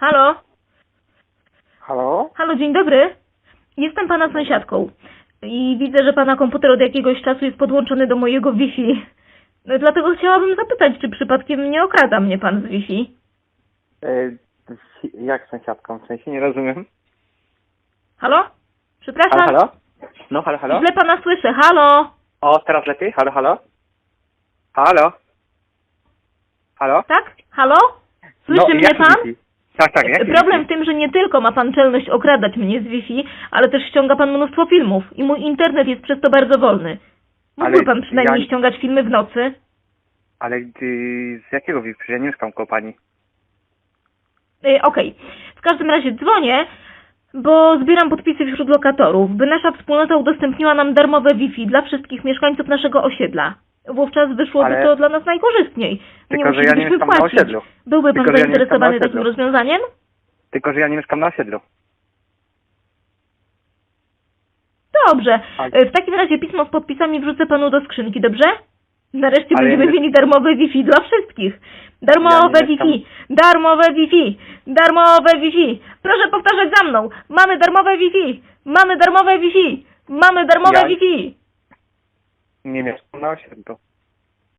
Halo? Halo? Halo, dzień dobry. Jestem pana sąsiadką i widzę, że pana komputer od jakiegoś czasu jest podłączony do mojego Wi-Fi. No, dlatego chciałabym zapytać, czy przypadkiem nie okrada mnie pan z Wi-Fi? E, jak sąsiadką? W sensie nie rozumiem. Halo? Przepraszam. Halo, halo? No, halo, halo? Źle pana słyszę. Halo? O, teraz lepiej? Halo, halo? Halo? Halo? Tak? Halo? Słyszy no, mnie pan? Wi-Fi? Tak, tak, jaki Problem w tym, że nie tylko ma pan czelność okradać mnie z Wi-Fi, ale też ściąga pan mnóstwo filmów i mój internet jest przez to bardzo wolny. Mógłby Ale pan przynajmniej ja- ściągać filmy w nocy? Ale y, z jakiego Wi-Fi? Przecież ja nie mieszkam koło pani. Yy, Okej. W każdym razie dzwonię, bo zbieram podpisy wśród lokatorów, by nasza wspólnota udostępniła nam darmowe Wi-Fi dla wszystkich mieszkańców naszego osiedla. Wówczas wyszłoby Ale- to dla nas najkorzystniej. Tylko, że ja nie musielibyśmy mieszkam na płacić. osiedlu. Byłby pan Tylko, że ja nie na zainteresowany takim osiedlu. rozwiązaniem? Tylko, że ja nie mieszkam na osiedlu. Dobrze. Ale- E, W takim razie pismo z podpisami wrzucę panu do skrzynki, dobrze? Nareszcie Ale będziemy nie- mieli darmowe Wi-Fi dla wszystkich. Darmowe Ja nie Wi-Fi, darmowe Wi-Fi, darmowe Wi-Fi. Proszę powtarzać za mną. Mamy darmowe Wi-Fi, mamy darmowe Wi-Fi, mamy darmowe Ja- Wi-Fi. Nie mieszkam na osiedlu.